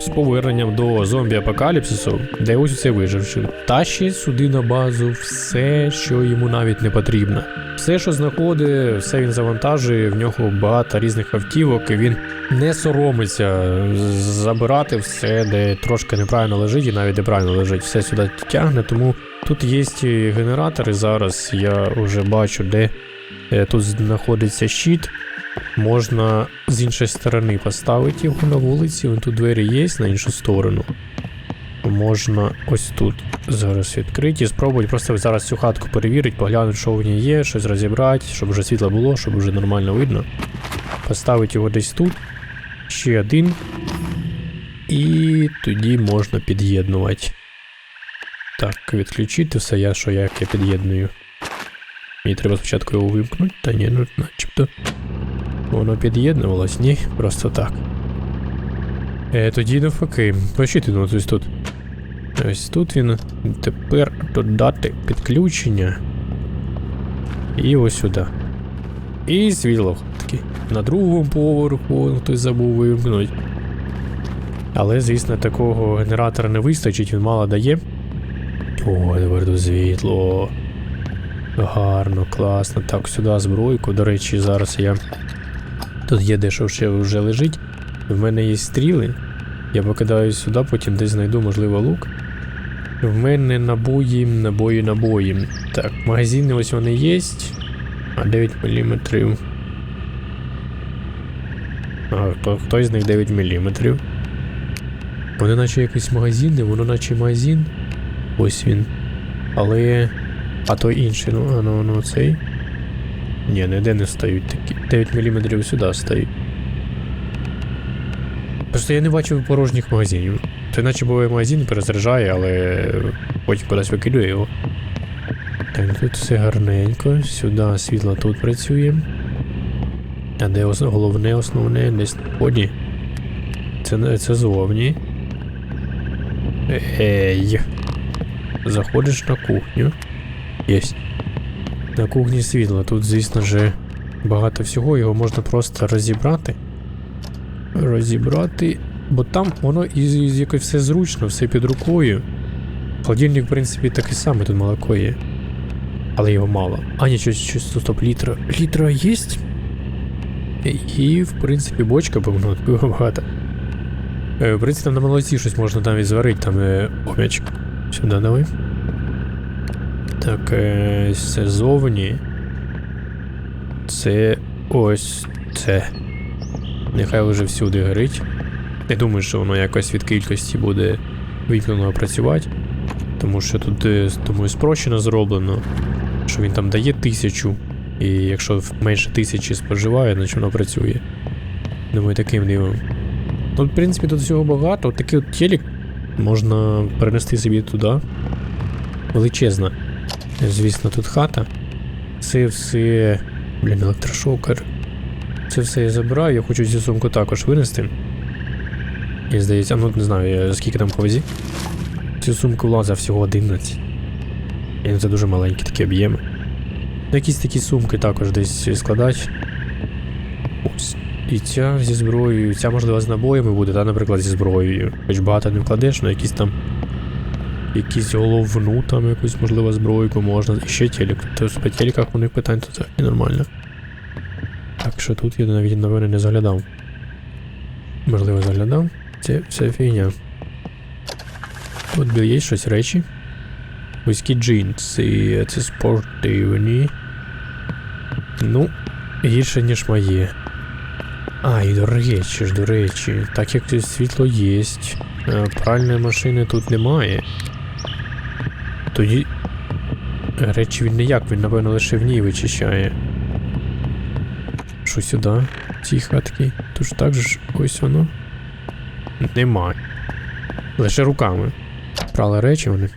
з поверненням до зомбі-апокаліпсису, де ось це виживши, тащить сюди на базу все, що йому навіть не потрібно. Все, що знаходить, все він завантажує, в нього багато різних автівок, і він не соромиться забирати все, де трошки неправильно лежить, і навіть де правильно лежить, все сюди тягне. Тому тут є генератори зараз. Я вже бачу, де е, тут знаходиться щит. Можна з іншої сторони поставити його на вулиці. Вон тут двері є на іншу сторону. Можна ось тут зараз відкриті. Спробувати просто зараз цю хатку перевірити, поглянути, що в ній є, щось розібрати, щоб вже світло було, щоб вже нормально видно. Поставити його десь тут. Ще один. І тоді можна під'єднувати. Так, відключити все, я що як я під'єдную. Мені треба спочатку його вимкнути, та ні, ну начебто. Воно під'єднувалось, ні, просто так. Е, тоді навпаки, пишіть ну, ось тут. Ось тут він. Тепер додати підключення. І ось сюди. І світло таки. На другому поверху хтось забув вимкнути. Але, звісно, такого генератора не вистачить, він мало дає. О, тепер тут світло. Гарно, класно. Так, сюди збройку. До речі, зараз я. Тут є дещо ще вже лежить. В мене є стріли. Я покидаю сюди, потім десь знайду, можливо, лук. В мене набої, набої, набої. Так, магазини ось вони є. А 9 мм. А, хто, хтось з них 9 мм. Вони наче якісь магазини, воно наче магазин. Ось він. Але. А той інший, ну, а ну, ну цей. Ні, ніде не стають такі. 9 мм сюди стають. Просто я не бачив порожніх магазинів. Це наче буває магазин перезаряджає, але потім кудись викидує його. Так, тут все гарненько. Сюди світло тут працює. А де ос- головне, основне, десь на вході. Це, це зовні. Ей. Заходиш на кухню. Єсть. На кухні світло. Тут, звісно ж, багато всього, його можна просто розібрати. Розібрати. Бо там воно і, і якось все зручно, все під рукою. Холодильник, в принципі, такий самий, тут молоко є. Але його мало. А ні, щось, щось стоп, літра. Літра є? І, в принципі, бочка, такого багато. Е, В принципі, там на молоці щось можна навіть зварити, там е, ом'ячик. Сюди давай. Так, це зовні. Це ось це. Нехай вже всюди горить. Не думаю, що воно якось від кількості буде вимкнено працювати. Тому що тут, е, думаю, спрощено зроблено. Що він там дає тисячу. І якщо менше тисячі споживає, значить воно працює. Думаю, таким дивом. Ну, в принципі, тут всього багато. От такий от телек можна перенести собі туди. Величезна. Звісно, тут хата. Це все. Блін, електрошокер. Це все я забираю, я хочу цю сумку також винести. І здається, ну не знаю, скільки там по. Цю сумку влазить всього 11. І це дуже маленькі такі об'єми. Якісь такі сумки також десь складати. Ось. І ця зі зброєю, ця можливо з набоями буде, та, наприклад, зі зброєю. Хоч багато не вкладеш, але якісь там. Якісь головну там якусь, можливо, збройку можна. І ще телек. Тобто по телеках у них питань тут взагалі нормально. Так що тут я навіть, напевно, не заглядав. Можливо, заглядав. Це все фігня. Тут є щось речі. Вузькі джинси, це спортивні. Ну, гірше, ніж моє. А, і до речі ж, до речі, так як світло є, е, пральної машини тут немає. Тоді. Речі він ніяк, він, напевно, лише в ній вичищає. Що сюди? Ці хатки. Тож так же ось воно. Немає. Лише руками. Прали речі вони.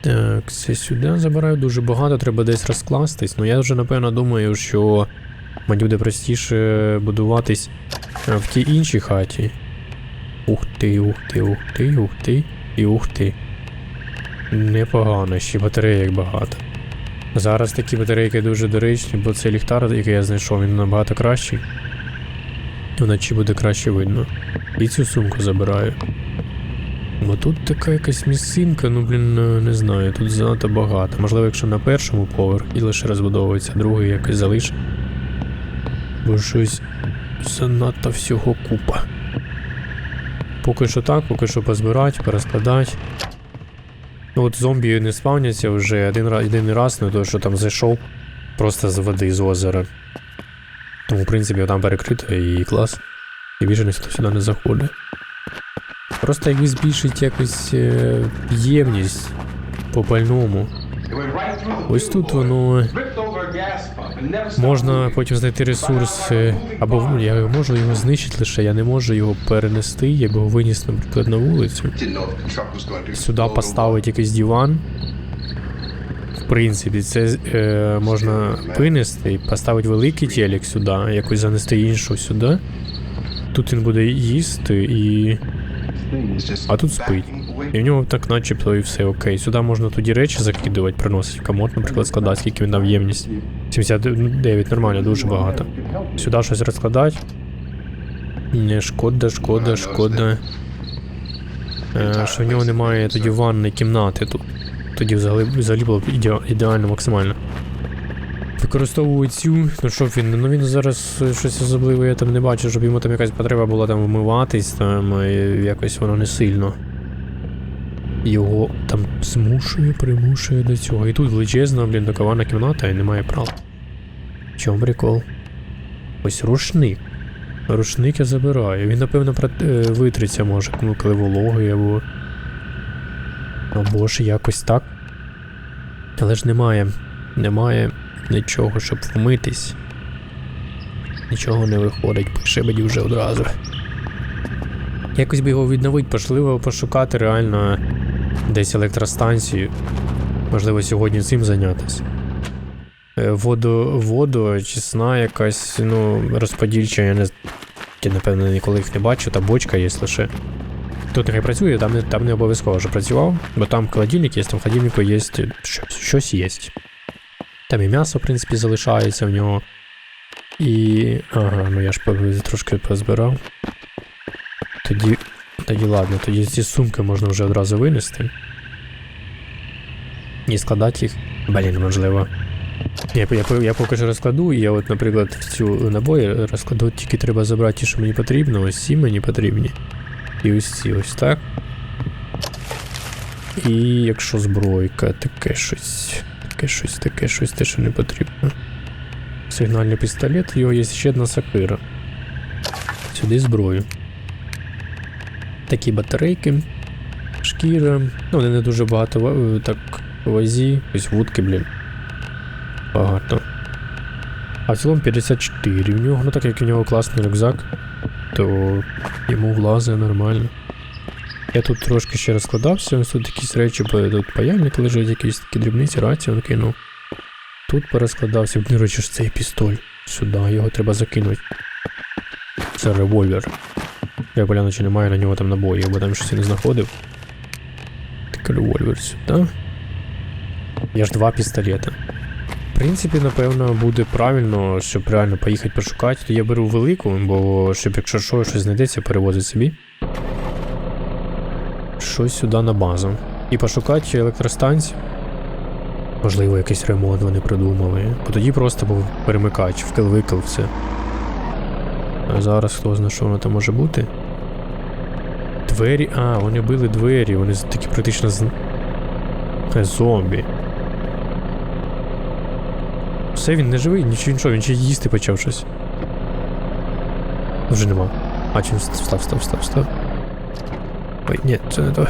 Так, це сюди забираю дуже багато, треба десь розкластись. Ну я вже напевно думаю, що мені буде простіше будуватись е, в тій іншій хаті. Ух ти, ух ти, ух ти, ух ти і ух ти. Непогано, ще батареїк багато. Зараз такі батарейки дуже доречні, бо цей ліхтар, який я знайшов, він набагато кращий. Вночі буде краще видно. І цю сумку забираю. Бо тут така якась місцинка, ну блін, е, не знаю, тут занадто багато. Можливо, якщо на першому поверхі лише розбудовується, другий якось залиш. Бо щось занадто всього купа. Поки що так, поки що позбирати, перескладати. Ну от зомбі не спавняться вже один раз, один раз, не то, що там зайшов просто з води з озера. Тому, в принципі, там перекрито і клас. І більше ніхто сюди не заходить. Просто якби збільшить якось е, ємність по пальному. Ось тут воно Можна потім знайти ресурс, е, або я можу його знищити лише, я не можу його перенести, я б його виніс, наприклад, на вулицю. Сюди поставити якийсь диван. В принципі, це е, можна винести і поставити великий телек сюди, якось занести іншу сюди. Тут він буде їсти і. А тут спить. І в нього так начебто і все окей. Сюди можна тоді речі закидувати, приносити в комод, наприклад, складати, скільки він дав ємність. 79, нормально, дуже багато. Сюди щось розкладати. Не, шкода, шкода, шкода. Е, що в нього немає тоді ванної кімнати тут. Тоді взагалі, взагалі було б ідеа- ідеально максимально. Використовую цю, ну що він, ну він зараз е, щось особливе я там не бачу, щоб йому там якась потреба була там вмиватись, там е, якось воно не сильно. Його там змушує, примушує до цього. І тут величезна, блін, докована кімната і немає права. В чому прикол? Ось рушник. Рушник я забираю. Він, напевно, е, витриться може, ну, коли вологий або. Або ж якось так. Але ж немає. Немає нічого, щоб вмитись. Нічого не виходить, пише вже одразу. Якось би його відновити, можливо, пошукати реально десь електростанцію. Можливо, сьогодні цим зайнятися. Е, Воду, воду, чесна якась, ну, розподільча, я не я, напевно, ніколи їх не бачу, та бочка є лише. Тут нехай працює, там не, там не обов'язково що працював, бо там холодильник є, там в холодильнику є щось, щось є. Там і м'ясо, в принципі, залишається в нього. І. Ага, ну я ж трошки позбирав. Тоді. Тоді ладно, тоді ці сумки можна вже одразу винести. І складати їх. Блін, можливо. Я, я, я поки що розкладу, я от, наприклад, в цю набої розкладу, тільки треба забрати ті, що мені потрібно, ось ці мені потрібні. І ось ці ось так. І якщо збройка, таке щось. Таке щось, таке щось, те, що не потрібно. Сигнальний пістолет, його є ще одна сакира. Сюди зброю. Такі батарейки, шкіра. Ну, вони не дуже багато так вазі. Ось вудки, блін. Багато. А в цілому 54 в нього, ну так як у нього класний рюкзак, то йому влазить нормально. Я тут трошки ще розкладався, ось тут якісь речі, бо тут паяльник лежить, якісь такі дрібниці, рацію кинув. Тут порозкладався, до речі, ж цей пістоль. Сюди, його треба закинути. Це револьвер. Я поляну, чи немає на нього там набоїв, бо там щось я не знаходив. Так револьвер сюди. Я ж два пістолета. В принципі, напевно, буде правильно, щоб реально поїхати пошукати, то я беру велику, бо щоб якщо що, щось знайдеться, перевозить собі. Щось сюди на базу. І пошукати електростанцію. Можливо, якийсь ремонт вони придумали. Бо тоді просто був перемикач, вкил-викил, все. А зараз хто знає, що воно там може бути. Двері. А, вони били двері, вони такі практично з. Е, Зомбі. Все, він не живий, нічого, нічого, він ще їсти почав щось. Вже нема. А чим став, став, став, став. Ой, ні, це не то.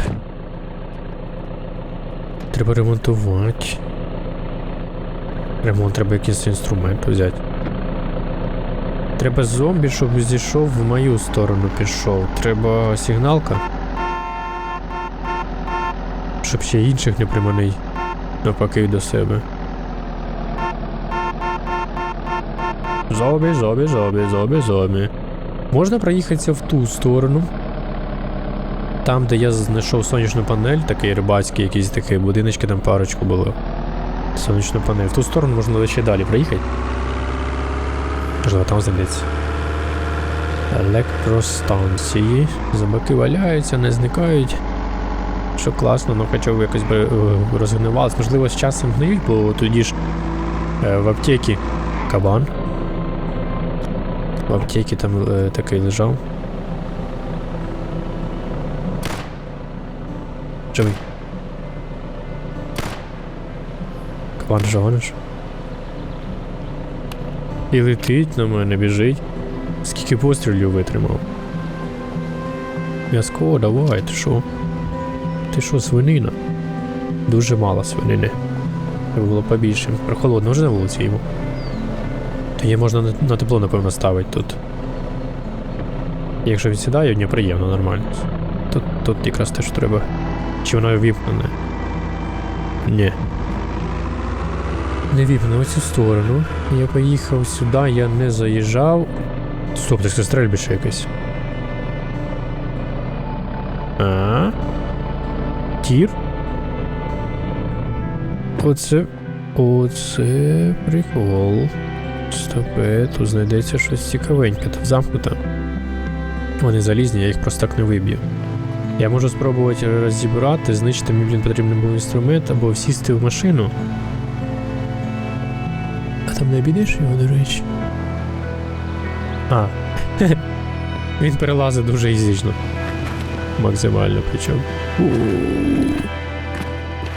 Треба ремонтувати. Ремонт треба якийсь інструмент взяти. Треба зомбі, щоб зійшов в мою сторону пішов. Треба сигналка. Щоб ще інших не приманив навпаки до себе. Зомбі, зомбі, зомбі, зомбі, зомбі. Можна проїхатися в ту сторону. Там, де я знайшов сонячну панель, такий рибацький, якийсь такий будиночки, там парочку було. Сонячну панель. В ту сторону можна ще далі проїхати. Можливо, там знайдеться. Електростанції. Замки валяються, не зникають. Що класно, ну хоча б якось би е, розгнивалось. Можливо, з часом гниють, бо тоді ж е, в аптекі кабан. В аптекі там е, такий лежав. Живий. Кабан жониш. І летить на мене, біжить. Скільки пострілів витримав? М'язко, давай, ти що? Ти що, свинина? Дуже мало свинини. Треба було побільше. Прохолодно вже на вулиці йому. Та її можна на, тепло, напевно, ставити тут. Якщо він сідає, мені приємно, нормально. Тут, тут якраз те, що треба. Чи воно віпнене? Ні. Не віпне в цю сторону. Я поїхав сюди, я не заїжджав. Стоп, так це стрельбище якесь. А? Тір? Оце. Оце прикол. Стопе, тут знайдеться щось цікавеньке, тут замкнуто. Вони залізні, я їх просто так не виб'ю. Я можу спробувати розібрати, знищити мені, блін, потрібен був інструмент або сісти в машину. Там не обійдеш його, до речі. А. Він перелазить дуже ізічно. Максимально причому.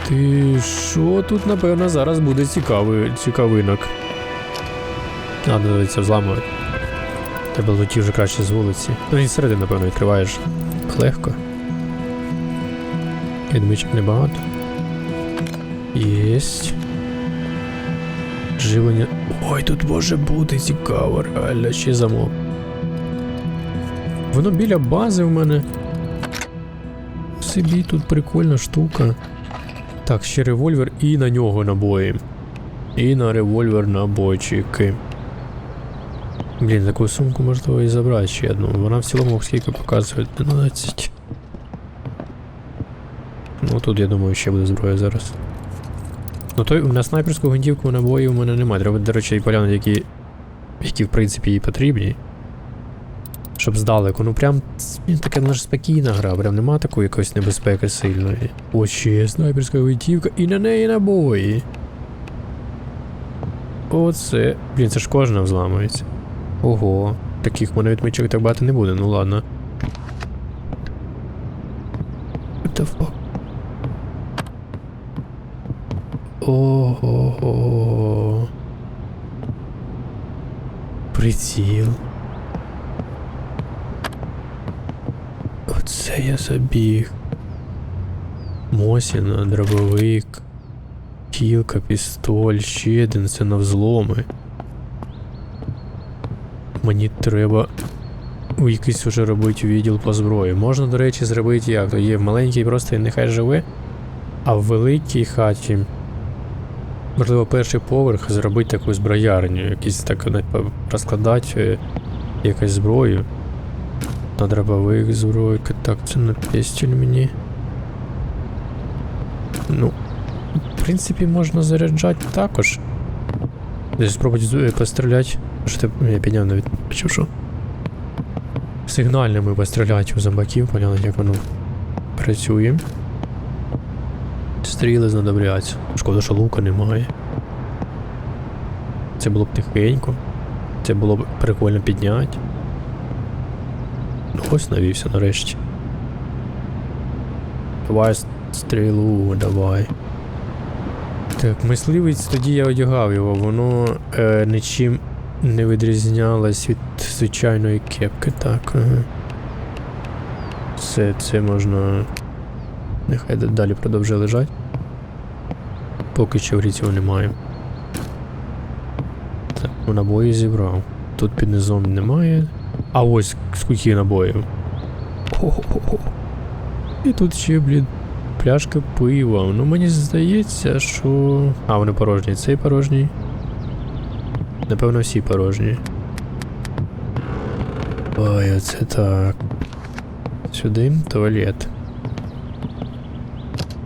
Ти що тут, напевно, зараз буде цікавий цікавинок. А, доведеться взламувати. Треба летів вже краще з вулиці. Ну і зсередини, напевно, відкриваєш легко. Відмичок небагато. Єсть. Живлення. Ой, тут може бути цікаво, реально ще замок. Воно біля бази в мене. Собі тут прикольна штука. Так, ще револьвер і на нього набої. І на револьвер набойчики. Блін, таку сумку можливо і забрати ще одну. Вона в цілому скільки показує 12. Ну тут я думаю ще буде зброя зараз. Ну той на снайперську гвинтівку набої у мене немає. Треба, до речі, і поглянути, які, які в принципі їй потрібні. Щоб здалеку. Ну прям така наша спокійна гра, прям нема такої якоїсь небезпеки сильної. О, ще снайперська гвинтівка і на неї набої. Оце. Блін, це ж кожна взламується. Ого. Таких мене відмічок так багато не буде, ну ладно. Ого. Приціл. Оце я забіг. Мосіна, дробовик, кілка, пістоль, ще один, це на взломи. Мені треба якийсь уже робити відділ по зброї. Можна, до речі, зробити як? Є в маленькій просто і нехай живе, а в великій хаті. Можливо, перший поверх зробити таку зброярню, якісь так навіть розкладати е, якусь зброю. На дробовик збройка. Так, це на пістіль мені. Ну, в принципі, можна заряджати також. Десь спробувати е, постріляти. Що ти я підняв навіть почув, що. Сигнальними постріляти у зомбаків, поняли, як воно працює. Стріли знадобляться. Шкода, що лука немає. Це було б тихенько. Це було б прикольно підняти. Ну ось навівся нарешті. Давай стрілу, давай. Так, мисливець тоді я одягав його, воно е, нічим не відрізнялось від звичайної кепки, так. Ага. Все це можна. Нехай далі продовжує лежати. Поки що в грі немає. Так, набої зібрав. Тут під низом немає. А ось скільки набоїв. Хо-хо-хо. І тут ще, блін, пляшка пива. Ну мені здається, що. А, вони порожні. Цей порожній. Напевно, всі порожні. Ой, оце так. Сюди туалет.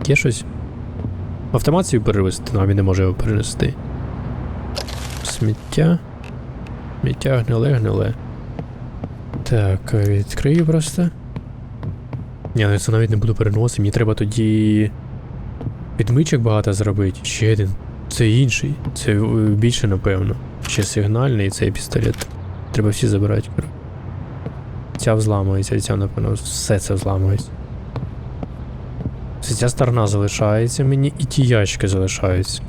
Є щось? Автомат свій перевести, а він не може його перенести. Сміття. Сміття гниле, гниле. Так, відкрию просто. Ні, ну я це навіть не буду переносити, мені треба тоді. Відмичок багато зробити. Ще один. Це інший. Це е, більше, напевно. Ще сигнальний цей пістолет. Треба всі забирати. Ця взламується, ця, напевно, все це взламується. Все, Ця сторона залишається мені, і ті ящики залишаються.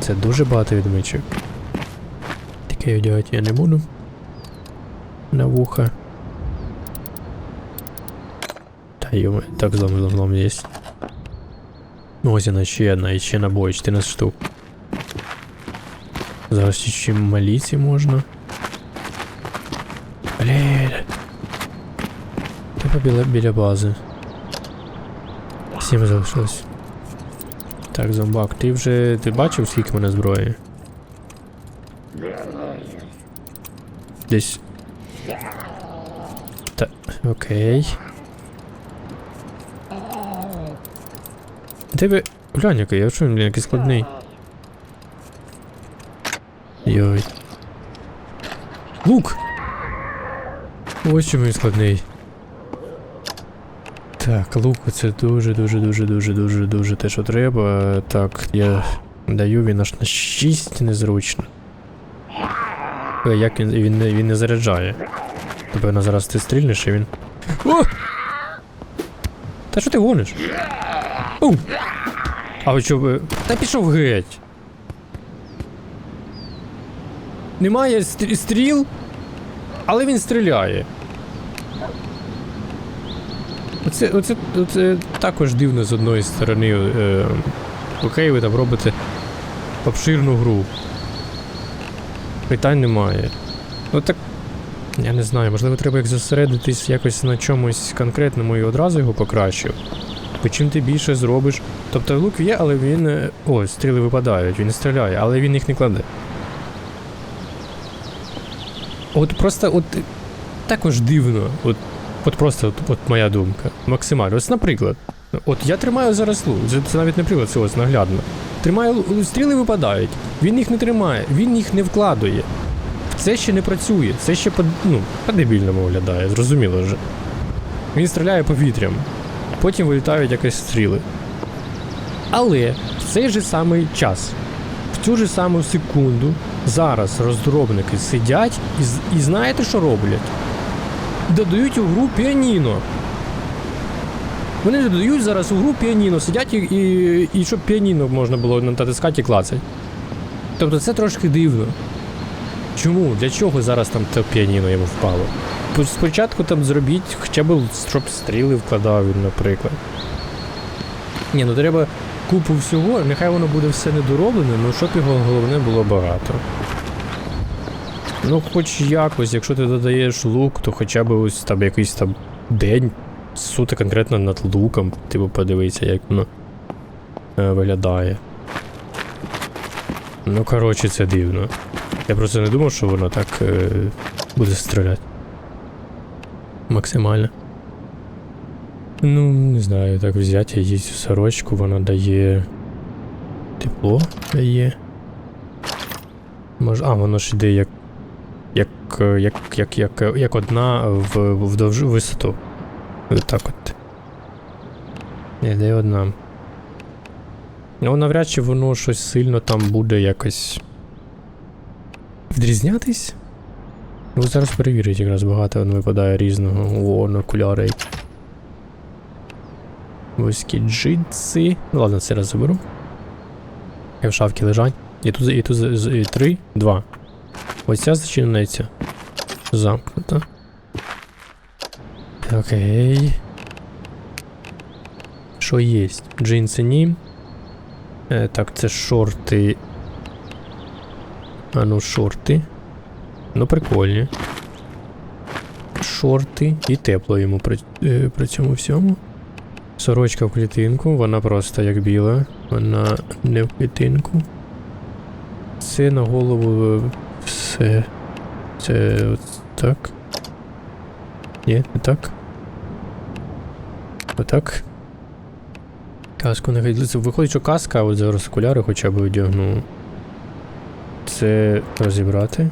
Це дуже багато відмичок. Таке одягати я не буду. На вуха. Та йома, так злом, злом, злом є. Ну, ось вона ще одна, і ще набої, 14 штук. Зараз ще маліці можна. Блін. Типа біля, біля бази. Сім залишилось. Так, зомбак, ти вже. Ти бачив, скільки мене зброї? Десь. Та. Окей. Тебе. Глянь, який, я чую, він який складний. Йой. Лук! Ось чому він складний. Так, лук це дуже, дуже, те, що треба. Так, я даю він аж на 6 незручно. Е, Як він, він, він не заряджає. Напевно, зараз ти стрільнеш і він. О! Та що ти гониш? Оу! А ви що ви. Та пішов геть. Немає стрі- стріл, але він стріляє. Оце, оце, оце також дивно з одної сторони. Е, окей, ви там робите обширну гру. Питань немає. Ну так. Я не знаю, можливо, треба як зосередитись якось на чомусь конкретному і одразу його покращив. Бо чим ти більше зробиш. Тобто лук є, але він. е, О, стріли випадають, він стріляє, але він їх не кладе. От просто от також дивно. От, от просто от, от моя думка. Максимально. Ось, наприклад, от я тримаю зараз лук. Це, навіть не приклад, це ось наглядно. Тримаю стріли випадають. Він їх не тримає, він їх не вкладує. Це ще не працює, це ще по, ну, по-дебільному виглядає, зрозуміло вже. Він стріляє повітрям, потім вилітають якісь стріли. Але в цей же самий час, в цю же саму секунду, зараз розробники сидять і, і знаєте, що роблять? Додають у гру піаніно. Вони додають зараз у гру піаніно, сидять і, і, і щоб піаніно можна було натискати і клацати. Тобто це трошки дивно. Чому? Для чого зараз там те піаніно йому впало? Спочатку там зробіть хоча б щоб стріли вкладав він, наприклад. Ні, ну треба купу всього, нехай воно буде все недороблене, ну щоб його головне було багато. Ну, хоч якось, якщо ти додаєш лук, то хоча б ось там якийсь там день суто конкретно над луком, типу подивитися, як воно е, виглядає. Ну, коротше, це дивно. Я просто не думав, що воно так е, буде стріляти. Максимально. Ну, не знаю, так взяти її цю сорочку, вона дає. Тепло дає. Може. А, воно ж йде як. Як. як. як. як, як одна в, в довжу висоту. Так от. Йде одна. Ну, навряд чи воно щось сильно там буде якось. Відрізнятись? Ну, зараз перевірить, якраз багато воно випадає різного. О, на окуляри. Вузькі джитси. Ну ладно, це раз заберу. Я в шафці лежать. І тут, і тут і три, два. Ось ця зачиниться. Замкнута. Окей. Що є? Джинси ні. Е, так, це шорти. А ну, шорти. Ну, прикольні. Шорти і тепло йому при, е, при цьому всьому. Сорочка в клітинку, вона просто як біла. Вона не в клітинку. Це на голову е, все. Це от так. Ні, не так. Отак. Каску не це Виходить, що каска, от зараз окуляри хоча б одягну. Це розібрати.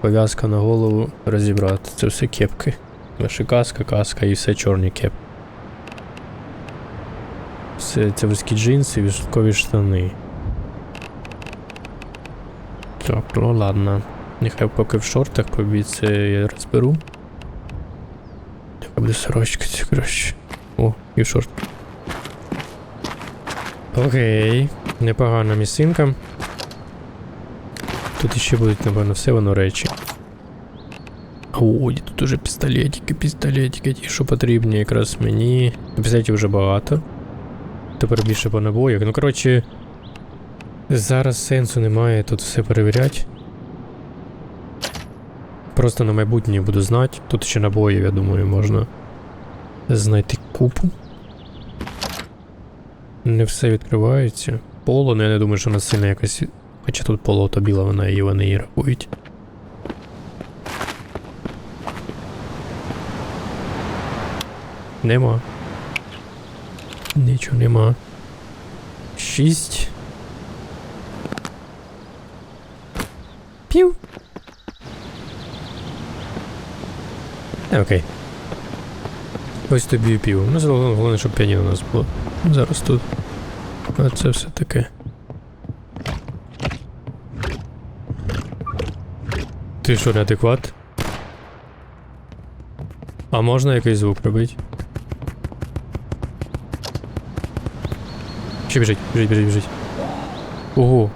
пов'язка на голову розібрати. Це все кепки. Лише каска, каска і все чорні кеп. Все це вузькі джинси, вишиткові штани. Так, ну ладно. Нехай поки в шортах побіг, це я розберу. Яка буде сорочка ця краще. О, і в шорт. Окей, непогана місцинка. Тут іще будуть, напевно, все воно речі. О, тут уже пістолетики, пістолетики, ті, що потрібні якраз мені. Пістолетів вже багато. Тепер більше по набоях. Ну, коротше, зараз сенсу немає тут все перевіряти. Просто на майбутнє буду знати. Тут ще набоїв, я думаю, можна знайти купу. Не все відкривається. Поло, ну я не думаю, що вона сильно якось. Хоча тут поло то біла, вона і вони її рахують. Нема. Нічого нема. Шість. Пів. Е, Окей. Ось тобі і пів. Ну, головне, головне, щоб піаніно у нас було. Зараз тут. А це все таке. Ти що, неадекват? А можна якийсь звук робити? Ще біжить, біжить, біжить, біжить. Ого.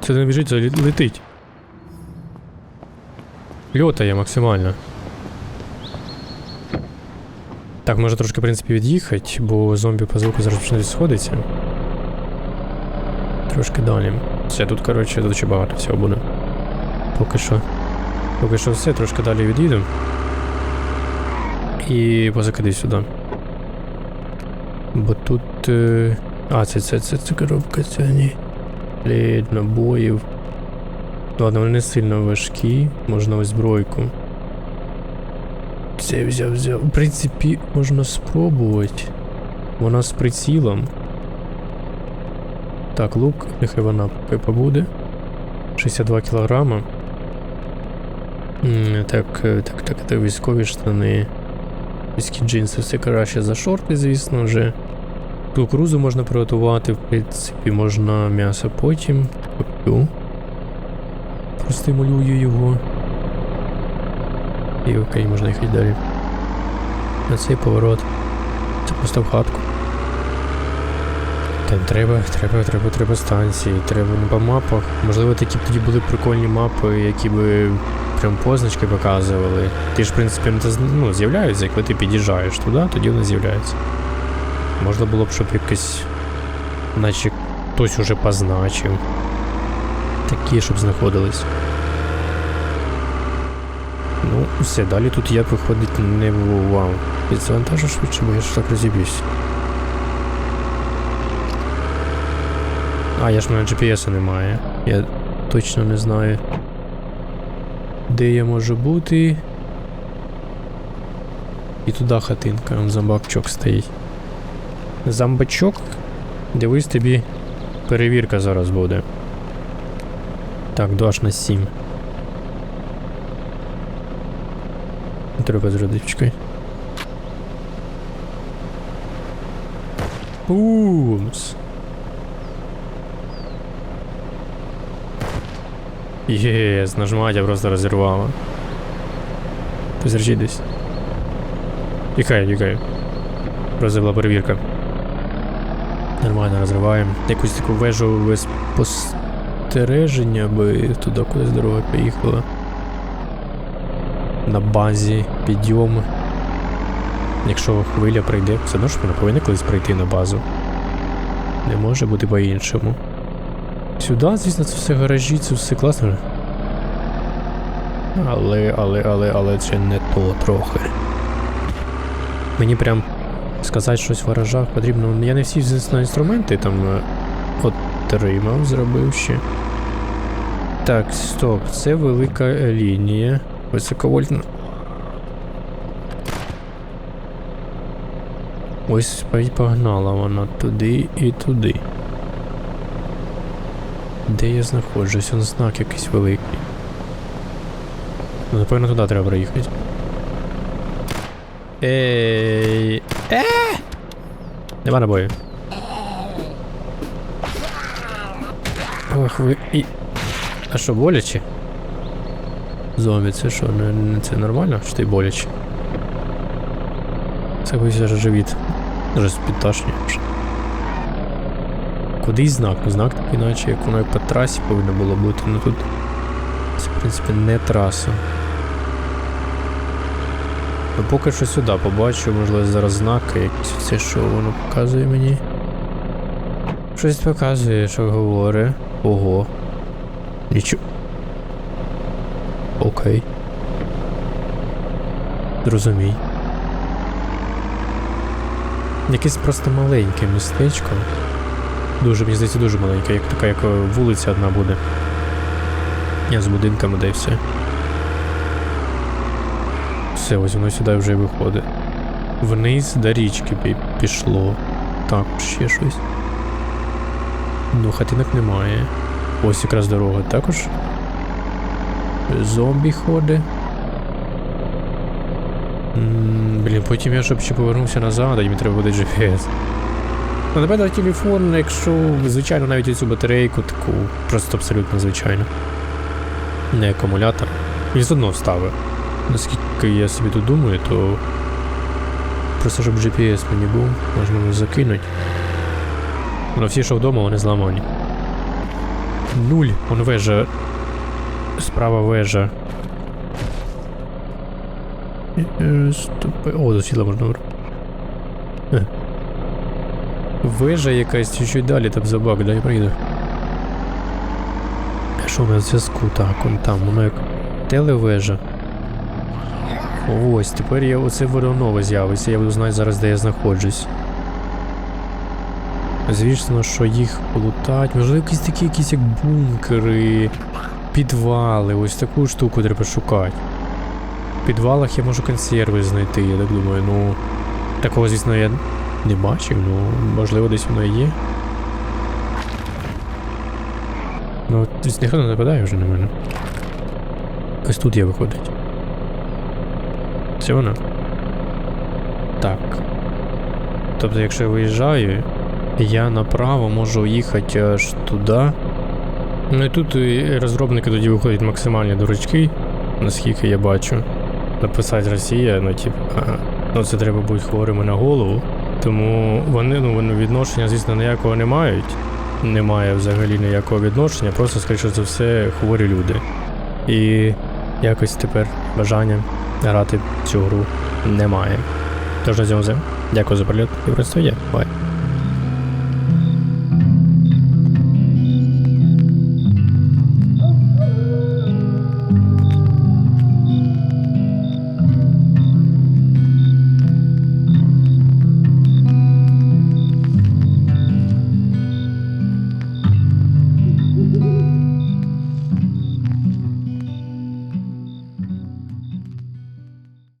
Це не біжить, це летить. Льотає максимально. Так, може трошки, в принципі, від'їхати, бо зомбі по звуку зараз почне сходиться. Трошки далі. Все, тут, коротше, тут ще багато всього буде. Поки що. Поки що все, трошки далі від'їду. І позакидай сюди. Бо тут. Е... А, це, це, це, це коробка, це ні. Блін, набоїв. Ладно, вони не сильно важкі, можна ось збройку. Це взяв, взяв. В принципі, можна спробувати. Вона з прицілом. Так, лук, нехай вона побуде. 62 кілограма. Так, так, так, це військові штани. Війські джинси все краще за шорти, звісно вже. Кукурузу можна приготувати, в принципі, можна м'ясо потім. Куплю. Простимулюю його. І окей, можна їхати далі. На цей поворот. Це просто в хатку. Там треба, треба, треба, треба станції, треба ну, по мапах. Можливо, такі б тоді були прикольні мапи, які би прям позначки показували. Ти ж, в принципі, не ну, з'являються, коли ти під'їжджаєш туди, тоді вони з'являються. Можна було б, щоб якось, наче хтось уже позначив. Такі, щоб знаходились. Ну, все, далі тут я виходить не вау. Підзавантажу швидше, бо я ж так розіб'юсь. А, я ж мене GPS немає. Я точно не знаю. Де я можу бути. І туди хатинка, он зомбачок стоїть. Зомбачок? Дивись тобі. Перевірка зараз буде. Так, 2 аж на 7. Треба зробити, чекай. Умс. Єс, нажимать я просто розірвала. Позерчи десь. Тікай, тікай. Просто була перевірка. Нормально розриваємо. Якусь таку вежу без спостереження, аби туди кудись дорога поїхала. На базі, підйом. Якщо хвиля прийде, все одно ж вона повинна колись прийти на базу. Не може бути по-іншому. Сюди, звісно, це все гаражі, це все класно. Але, але, але, але це не то трохи. Мені прям сказати щось в гаражах потрібно. Я не всі звісно, інструменти там е, отримав, зробив ще. Так, стоп, це велика лінія. Високовольтна. Ось погнала вона туди і туди. Де я знаходжусь? Он знак якийсь великий. Ну, напевно, туди треба проїхати. Ей. Е! Нема набою. Ох, ви і. А що, боляче? Зомбі, це що, не, це нормально? Чи ти боляче? Це якийсь живіт. Розпіташні. Кудись знак? Ну, знак такий, наче як воно як по трасі повинно було бути, ну тут. Це, в принципі, не траса. Ну, поки що сюди побачу, можливо, зараз знаки якісь це що воно показує мені. Щось показує, що говорить. Ого. Нічого. Окей. Зрозумій. Якесь просто маленьке містечко. Дуже, мені здається, дуже маленьке, як така, як е, вулиця одна буде. Я з будинками де все. Все, ось воно сюди вже виходить. Вниз до річки пі- пішло. Так, ще щось. Ну, хатинок немає. Ось якраз дорога також. Зомбі ходить. Блін, потім я щоб ще повернувся назад, а мені треба буде GPS. Ну, напевно, телефон, якщо звичайно навіть цю батарейку, таку просто абсолютно звичайно. Не акумулятор. Він з одного вставив. Наскільки я собі тут думаю, то просто щоб GPS мені був, можна його закинути. Воно всі, що вдома, вони зламані. Нуль, он вежа. Справа вежа. Е, Стопи. О, до світла можна. Е. Вежа якась чуть-чуть далі, там забак, дай прийду. А що на зв'язку? Так, он там, воно як телевежа. Ось, тепер я оце воронова з'явиться, я буду знати зараз, де я знаходжусь. Звісно, що їх плутать. Можливо, якісь такі якісь як бункери, підвали, ось таку штуку треба шукати. В підвалах я можу консерви знайти, я так думаю, ну. Такого, звісно, я не бачив, ну можливо десь воно є. Ну, тут ніхто не нападає вже на мене. Ось тут є виходить. Це вона? Так. Тобто, якщо я виїжджаю, я направо можу їхати аж туди. Ну і тут розробники тоді виходять максимальні дурачки, наскільки я бачу. Написати Росія, ну типу, ну це треба бути хворими на голову. Тому вони, ну, відношення, звісно, ніякого не мають. Немає взагалі ніякого відношення, просто, скоріше за все, хворі люди. І якось тепер бажання грати в цю гру немає. Тож на цьому все. Дякую за перегляд і просто є. Бай.